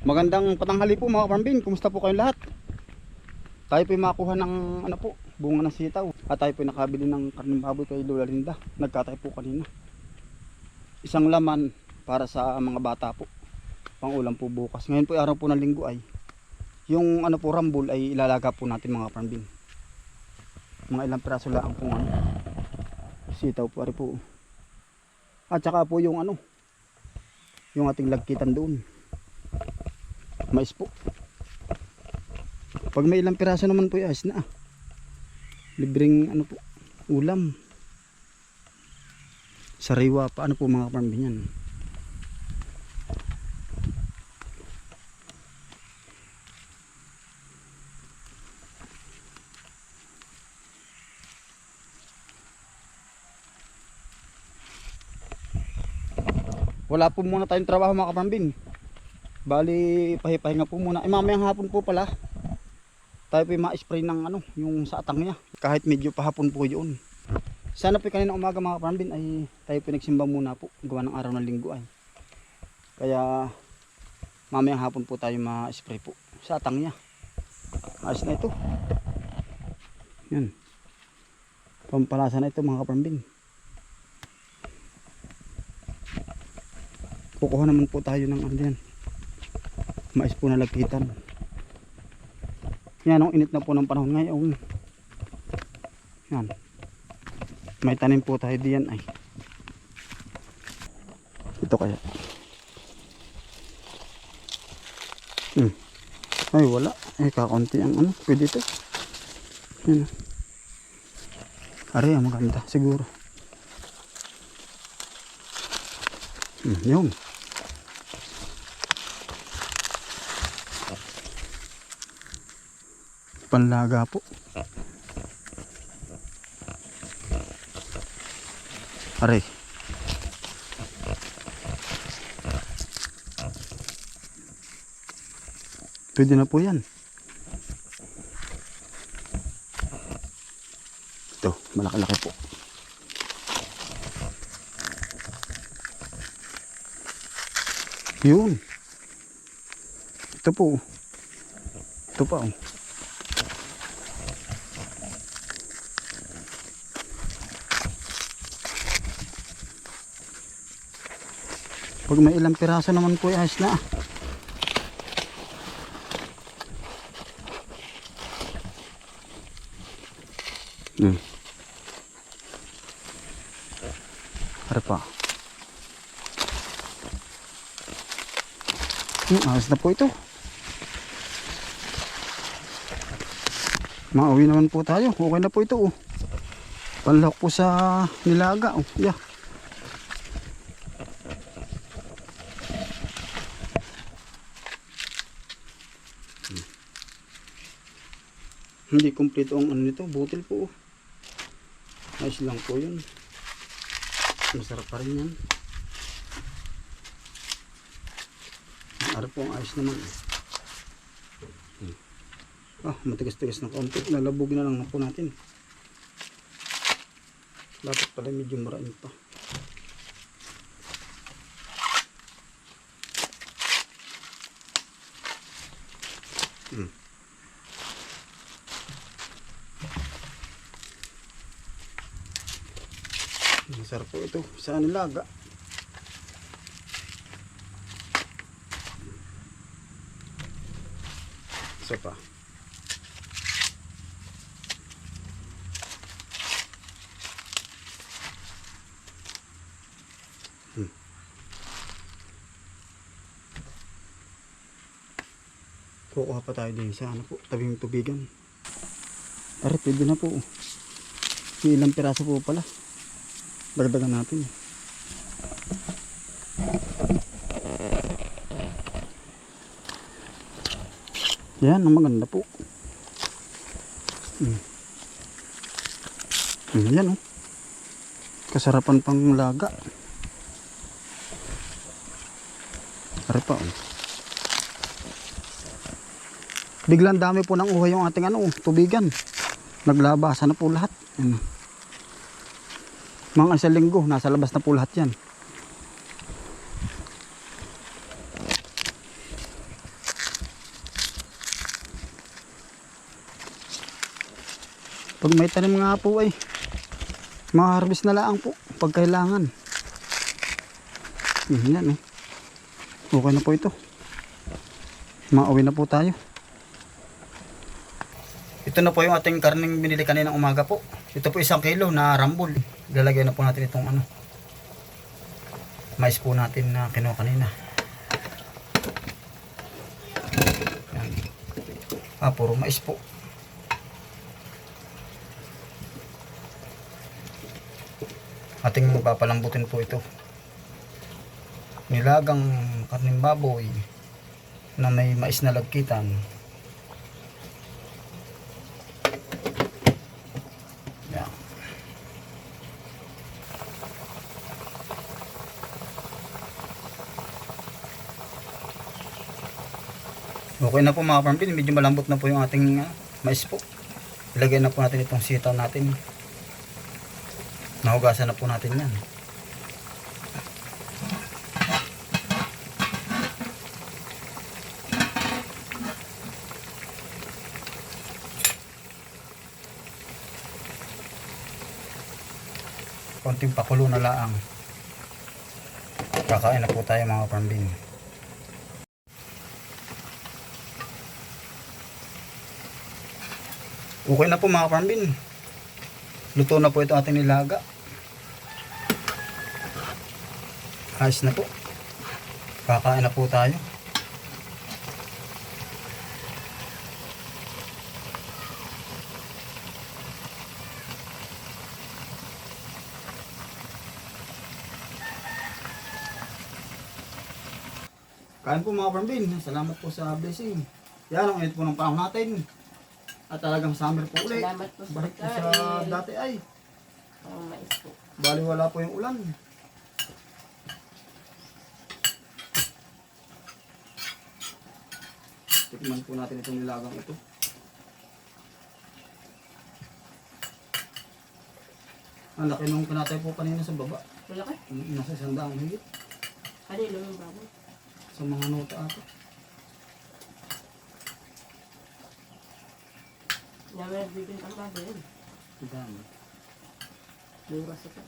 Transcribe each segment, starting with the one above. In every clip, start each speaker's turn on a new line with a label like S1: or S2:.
S1: Magandang patanghali po mga kapambin. Kumusta po kayong lahat? Tayo po makuha ng ano po, bunga ng sitaw. At tayo po nakabili ng karning baboy kay Lola Linda. Nagkatay po kanina. Isang laman para sa mga bata po. Pang ulam po bukas. Ngayon po araw po ng linggo ay yung ano po rambol ay ilalaga po natin mga kapambin. Mga ilang piraso lang po ano. Sitaw po ari po. At saka po yung ano yung ating lagkitan doon. Mais po. Pag may ilang piraso naman po ayos na. Libreng ano po ulam. Sariwa pa ano po mga kapambin yan wala po muna tayong trabaho mga kapambin Bali, pahipahinga po muna. Eh, mamayang hapon po pala. Tayo po ma-spray ng ano, yung sa atang niya. Kahit medyo pahapon po yun. Sana po kanina umaga mga kapambin ay tayo po nagsimba muna po. Gawa ng araw ng linggo ay. Kaya mamayang hapon po tayo ma-spray po sa atang niya. Ayos na ito. Yan. Pampalasa na ito mga kapambin. Kukuha naman po tayo ng ano yan mais po na lagkitan. Yan ang init na po ng panahon ngayon. Yan. May tanim po tayo diyan ay. Ito kaya. Hmm. ay wala. Ay kakaunti ang ano. Pwede ito. Yan. Ari, ang maganda. Siguro. Hmm, yun. Panlaga po. Aray. Pwede na po yan. Ito malaki laki po. Yun. Ito po. Ito pa oh Pag may ilang piraso naman po ayos na. Hmm. Ano pa? Hmm, ayos na po ito. Mauwi naman po tayo. Okay na po ito. Oh. Panlok po sa nilaga. Oh. Yeah. Hindi kumpleto ang ano nito, butil po. Ayos lang po yun. Masarap pa rin yan. Ano po ang ayos naman. Ah, matigas-tigas na kaunti. Lalabugin na lang na po natin. Dapat pala medyo marain pa. Masarap po ito sa nilaga. Isa pa. Hmm. Kukuha pa tayo din sa ano po, tabing tubigan. Are, pwede na po. Ilang piraso po pala. Dagdagan natin. Yan, ang maganda po. Hmm. Yan oh. Kasarapan pang laga. Ari pa oh. Biglang dami po ng uhay yung ating ano, tubigan. Naglabasan na po lahat. Yan mga isang linggo nasa labas na po lahat yan. Pag may tanim nga po ay ma-harvest na lang po pag kailangan. Yan eh. Okay na po ito. Mauwi na po tayo. Ito na po yung ating karning binili kanina umaga po. Ito po isang kilo na rambol. Lalagyan na po natin itong ano. Mais po natin na kinuha kanina. Ah, puro mais po. Ating papalambutin po ito. Nilagang karning baboy na may mais na lagkitan. Okay na po mga farmbin, medyo malambot na po yung ating ah, mais po. Ilagay na po natin itong sitaw natin. Nahugasan na po natin yan. konting pakulo na laang kakain na po tayo mga farmbin okay na po mga farmbin luto na po ito ating nilaga ayos na po kakain na po tayo Kain po mga farmbin. Salamat po sa blessing. Yan ang init po ng panahon natin. At talagang summer po ulit.
S2: Salamat po sa
S1: Balik po sa
S2: pagkain.
S1: dati ay.
S2: Ang mais po.
S1: Bali wala po yung ulan. Tikman po natin itong nilagang ito. Ang laki nung kinatay po kanina sa baba.
S2: Malaki.
S1: Nasa isang daang higit.
S2: Kanino yung baboy?
S1: Sa mga nota ata.
S2: Namin nagbibin ang baboy yun.
S1: Ang dami.
S2: Mura sa pa.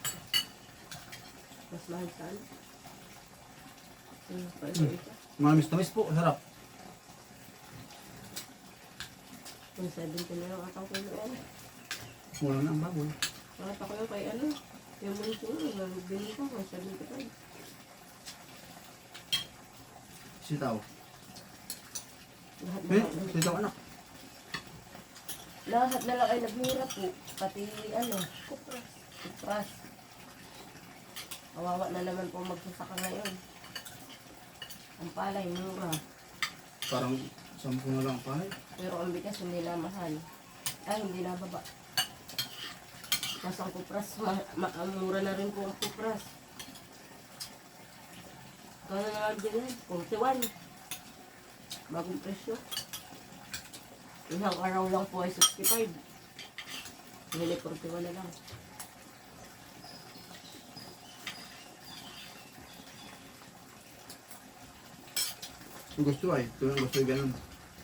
S2: Mas mahal sa ano. Yung pa ito.
S1: Mamis tamis po. Sarap.
S2: Kung 70 na lang atang kilo ano.
S1: Wala na ang baboy.
S2: Mga pa kayo kay ano. Yung muli ko, nagbili ko kung 75.
S1: Sitaw.
S2: Lahat na
S1: Eh, sitaw anak.
S2: Lahat na lang ay naghirap po. Pati ano, kupras. Kupras. Kawawa na naman po magsasaka ngayon. Ang palay, mura.
S1: Parang sampu na lang pa.
S2: Pero ang bigas hindi na mahal. Ay, hindi na baba. Mas ang kupras, ma ma mura na rin po ang kupras. Kaya na dyan eh, 41. Bagong presyo. Isang araw lang po ay 65. Hili 41 na lang.
S1: Ang gusto ay. Ito yung gusto yung ganun.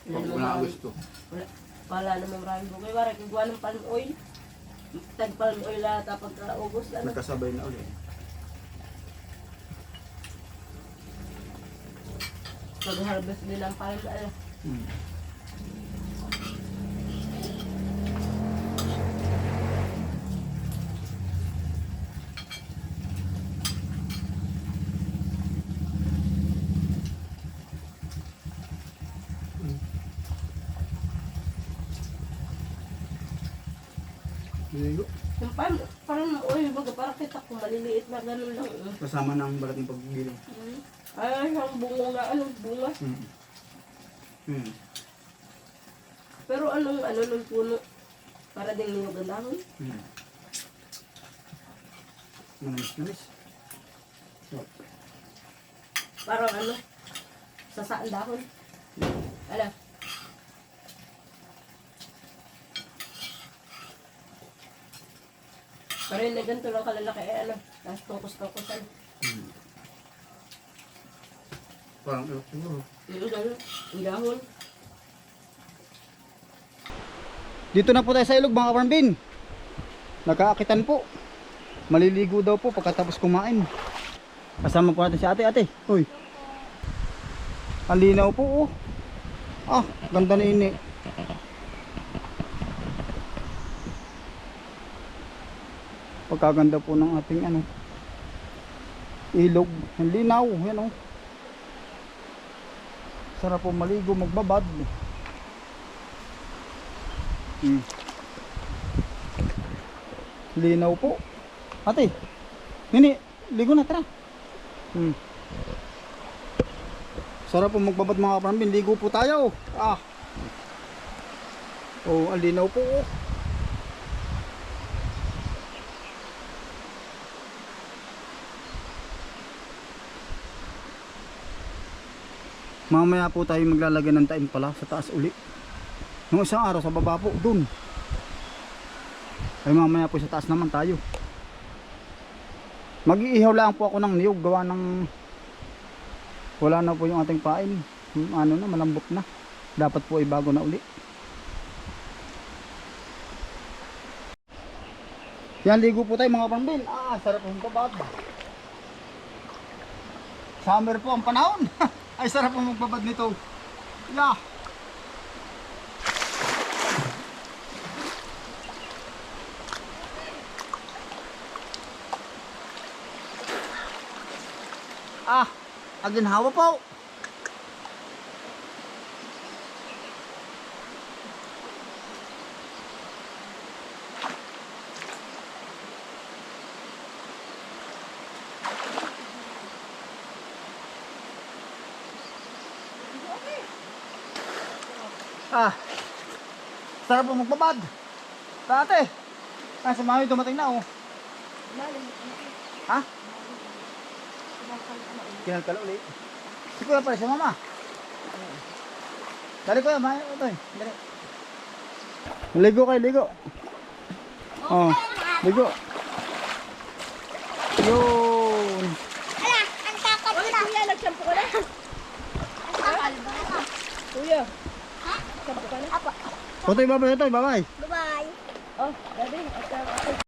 S2: Wala
S1: ang
S2: maraming-
S1: gusto.
S2: Wala, wala naman maraming bukay. Wala, kagawa ng palm oil. Tag palm oil lahat tapos kaubos. Ano?
S1: Nagkasabay na ulit.
S2: Pag-harvest din ang palm oil.
S1: Hmm. Ligo.
S2: Yung palm, palm oil, baga parang kita na ganun lang. eh.
S1: Kasama ng balat ng pagbibiling.
S2: Hmm. Ay, ang bunga nga, ano, bunga.
S1: Hmm. Hmm.
S2: Pero anong, ano, nung puno, para din niyog ang dahon.
S1: Hmm. Manamis namis. So,
S2: Parang ano, sasaan dahon. Ala, pero yun na ganito lang kalalaki, eh, ano, tapos tungkos-tungkosan.
S1: hmm. Parang ilok siguro.
S2: Yung ganun, yung dahon.
S1: Dito na po tayo sa ilog mga kaparambin. Nagkaakitan po. Maliligo daw po pagkatapos kumain. Kasama po natin si ate, ate. Uy. Ang linaw po oh. Ah, ganda na ini. Pagkaganda po ng ating ano ilog. Ang linaw, yan oh. Sarap po maligo, magbabad. Hmm. Linaw po. Ate, nini, ligo na, tara. Hmm. Sarap po magbabad mga kaparambin. Ligo po tayo. Ah. Oh, ang linaw po. Oh. Mamaya po tayo maglalagay ng taim pala sa taas uli. Nung isang araw sa baba po, dun. Ay mamaya po sa taas naman tayo. Mag-iihaw lang po ako ng niyog gawa ng wala na po yung ating pain. Ano na, malambot na. Dapat po ay bago na uli. Yan, ligo po tayo mga pambin. Ah, sarap ng babad. Summer po ang panahon. ay, sarap po magbabad nito. Yeah. Ah, aginhawa po. Ah, sarap po magbabad. Dati, ah, si mami dumating na oh. Ha? Kinalkal ulit. Si kuya pala si mama. Dali kuya, maya ito eh. Dali. Ligo kayo, ligo. Oh, ligo. Yun.
S3: Ala, ang
S2: Bakit
S3: na.
S2: kuya, nagsampo ka na?
S3: Ang ba?
S2: Kuya,
S3: Ha?
S2: sampo ka na?
S3: Apo.
S1: Otoy, babay, otoy, babay.
S3: Bye-bye.
S2: Oh, daddy, at